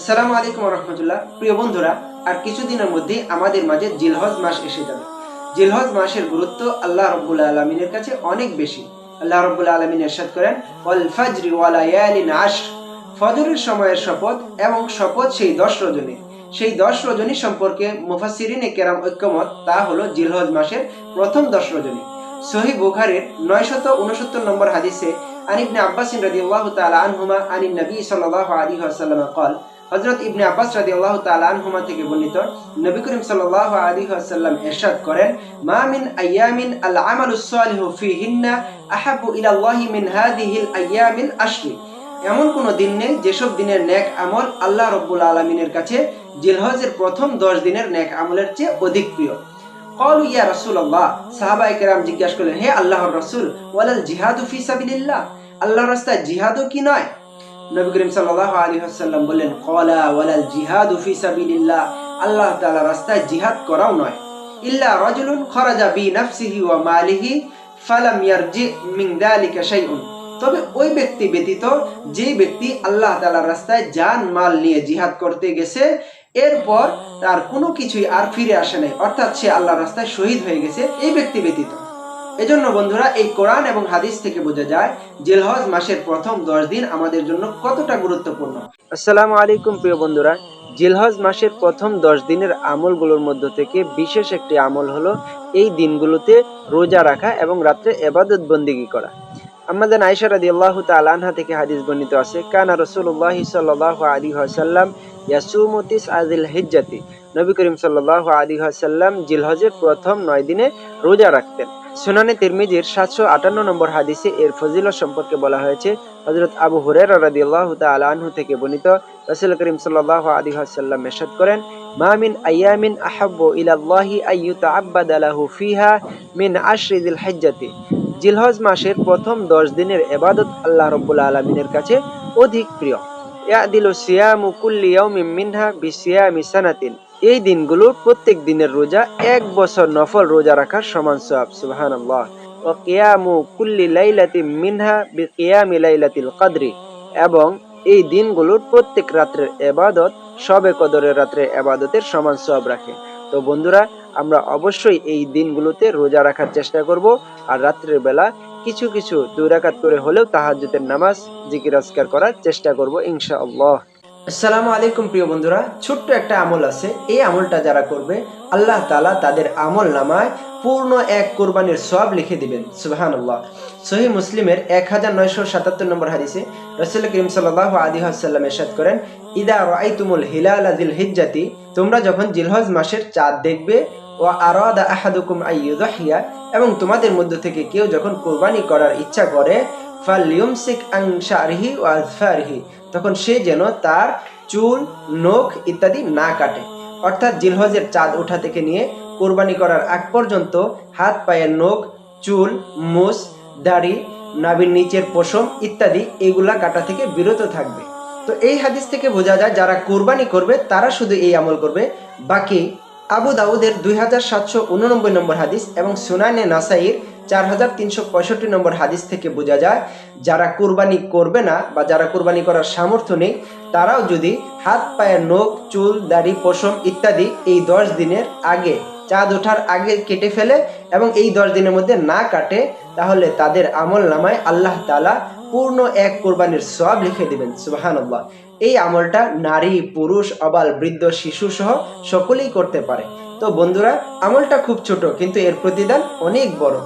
আসসালামু আলাইকুম রহমতুল্লাহ প্রিয় বন্ধুরা আর কিছুদিনের মধ্যে আমাদের মাঝে জিলহজ মাস এসে যাবে জিলহজ মাসের গুরুত্ব আল্লাহ রব্বুল আলমিনের কাছে অনেক বেশি আল্লাহ রব্বুল আলমিন এরশাদ করেন ওয়াল ফাজরি ওয়ালা ইয়ালিন আশর ফজরের সময়ের শপথ এবং শপথ সেই দশ রজনী সেই দশ রজনী সম্পর্কে মুফাসিরিনে কেরাম ঐক্যমত তা হলো জিলহজ মাসের প্রথম দশ রজনী সহি বুখারের নয়শত উনসত্তর নম্বর হাদিসে عن ابن عباس رضي الله تعالى عنهما عن النبي صلى الله عليه وسلم قال হযরত ইবনে আব্বাস রাদিয়াল্লাহু তাআলা আনহুমা থেকে বর্ণিত, নবী করিম সাল্লাল্লাহু আলাইহি ওয়াসাল্লাম ইরশাদ করেন, মা মিন আইয়ামিন আল আমালু সালিহু ফিহিন্না আহাব্বু ইলা আল্লাহি মিন হাযিহিল আইয়ামিল আশরি। এমন কোন দিন নেই যেসব দিনের নেক আমল আল্লাহ রব্বুল আলমিনের কাছে জিলহজের প্রথম দশ দিনের নেক আমলের চেয়ে অধিক প্রিয়। কলু ইয়া রাসূলুল্লাহ, সাহাবায়ে কেরাম জিজ্ঞাসা করলেন, হে আল্লাহর রাসূল, ওয়ালাল জিহাদু ফি সাবিলিল্লাহ? আল্লাহর রাস্তায় জিহাদও কি নয়? নবী করিম সাল্লাল্লাহু আলাইহি ওয়াসাল্লাম বললেন, কলা ওয়ালাল জিহাদু আল্লাহ তাআলা রাস্তায় জিহাদ করাও নয়। ইল্লা রাজুলুন খরাজা বি নাফসিহি ওয়া মালিহি ফালাম ইয়ারজি যালিকা শাইউন। তবে ওই ব্যক্তি ব্যতীত যে ব্যক্তি আল্লাহ তাআলার রাস্তায় জান মাল নিয়ে জিহাদ করতে গেছে, এরপর তার কোনো কিছুই আর ফিরে আসে নাই। অর্থাৎ সে আল্লাহ রাস্তায় শহীদ হয়ে গেছে, এই ব্যক্তি ব্যতীত। এজন্য বন্ধুরা, এই কোরআন এবং হাদিস থেকে বোঝা যায় জেলহজ মাসের প্রথম দশ দিন আমাদের জন্য কতটা গুরুত্বপূর্ণ। আসসালামু আলাইকুম প্রিয় বন্ধুরা, জিলহজ মাসের প্রথম দশ দিনের আমলগুলোর মধ্য থেকে বিশেষ একটি আমল হলো এই দিনগুলোতে রোজা রাখা এবং রাত্রে এবাদত বন্দিগি করা। আমাদের আয়েশা রাদিয়াল্লাহু তাআলা আনহা থেকে হাদিস বর্ণিত আছে, কানা রাসূলুল্লাহ সাল্লাল্লাহু আলাইহি ওয়াসাল্লাম ইয়াসুমু তিসআযিল হিজ্জাতি নবী করিম সাল্লাহ আলাইহি ওয়াসাল্লাম জিলহজের প্রথম নয় দিনে রোজা রাখতেন। সুনানে তিরমিজির সাতশো আটান্ন নম্বর হাদিসে এর ফজিলত সম্পর্কে বলা হয়েছে, হযরত আবু হুরায়রা রাদিয়াল্লাহু তাআলা আনহু থেকে বর্ণিত, রাসূল করিম সাল্লাল্লাহু আলাইহি ওয়াসাল্লাম ইরশাদ করেন, মা মিন আইয়ামিন আহাব্বু ইলাল্লাহি আইয়ুতাআব্বাদা লাহু ফিহা মিন আশরি যিল হিজ্জাতি। জিলহজ মাসের প্রথম দশ দিনের এবাদত আল্লাহ রব্বুল আলমিনের কাছে অধিক প্রিয়। ইয়াদিলু সিয়ামু কুল্লি ইয়াউমিন মিনহা বিসিয়ামি সানাতিন। এই দিনগুলোর প্রত্যেক দিনের রোজা, এক বছর নফল রোজা রাখার সমান সওয়াব, সুবহানাল্লাহ। ও কিয়ামু কুল্লি লাইলাতিন মিনহা বিকিয়ামি লাইলাতিল কদরি। এবং এই দিনগুলোর প্রত্যেক রাত্রের এবাদত সবে কদরের রাত্রে এবাদতের সমান সওয়াব রাখে। তো বন্ধুরা, আমরা অবশ্যই এই দিনগুলোতে রোজা রাখার চেষ্টা করব। আর রাত্রের বেলা কিছু কিছু দুই রাকাত করে হলেও তাহাজ্জুদের নামাজ, জিকির, আজকার করার চেষ্টা করব, ইনশাআল্লাহ। আসসালামু আলাইকুম, প্রিয় বন্ধুরা। ছোট্ট একটা আমল আছে। এই আমলটা যারা করবে, আল্লাহ তালা তাদের আমল নামায় পূর্ণ এক কোরবানির সব লিখে দিবেন। সুবহানাল্লাহ। সহি মুসলিমের এক হাজার নয়শো সাতাত্তর নম্বর হাদিসে রসুল করিম সাল্লাহ আলী হাসাল্লাম এরশাদ করেন, ইদা রাআইতুমুল হিলাল জিল হিজ্জাতি তোমরা যখন জিলহজ মাসের চাঁদ দেখবে ও আরাদা আহাদুকুম আইয়ুদহিয়া এবং তোমাদের মধ্য থেকে কেউ যখন কোরবানি করার ইচ্ছা করে ফালিউমসিক আং ও আজফারিহি তখন সে যেন তার চুল, নখ ইত্যাদি না কাটে। অর্থাৎ জিলহজের চাঁদ ওঠা থেকে নিয়ে কোরবানি করার আগ পর্যন্ত হাত, পায়ের নখ, চুল, মুস, দাড়ি, নাভির নিচের পশম ইত্যাদি এগুলা কাটা থেকে বিরত থাকবে। তো এই হাদিস থেকে বোঝা যায়, যারা কোরবানি করবে, তারা শুধু এই আমল করবে। বাকি আবু দাউদের দুই হাজার সাতশো উননব্বই নম্বর হাদিস এবং সুনানে নাসাইর চার হাজার তিনশো পঁয়ষট্টি নম্বর হাদিস থেকে বোঝা যায়, যারা কোরবানি করবে না বা যারা কোরবানি করার সামর্থ্য নেই, তারাও যদি হাত পায়ের নখ, চুল, দাড়ি, পশম ইত্যাদি এই দশ দিনের আগে, চাঁদ ওঠার আগে কেটে ফেলে এবং এই দশ দিনের মধ্যে না কাটে, তাহলে তাদের আমল নামায় আল্লাহ তালা পূর্ণ এক কোরবানির সব লিখে দিবেন সুবাহান্লাহ এই আমলটা নারী, পুরুষ, অবাল, বৃদ্ধ, শিশু সহ সকলেই করতে পারে। তো বন্ধুরা, আমলটা খুব ছোট, কিন্তু এর প্রতিদান অনেক বড়।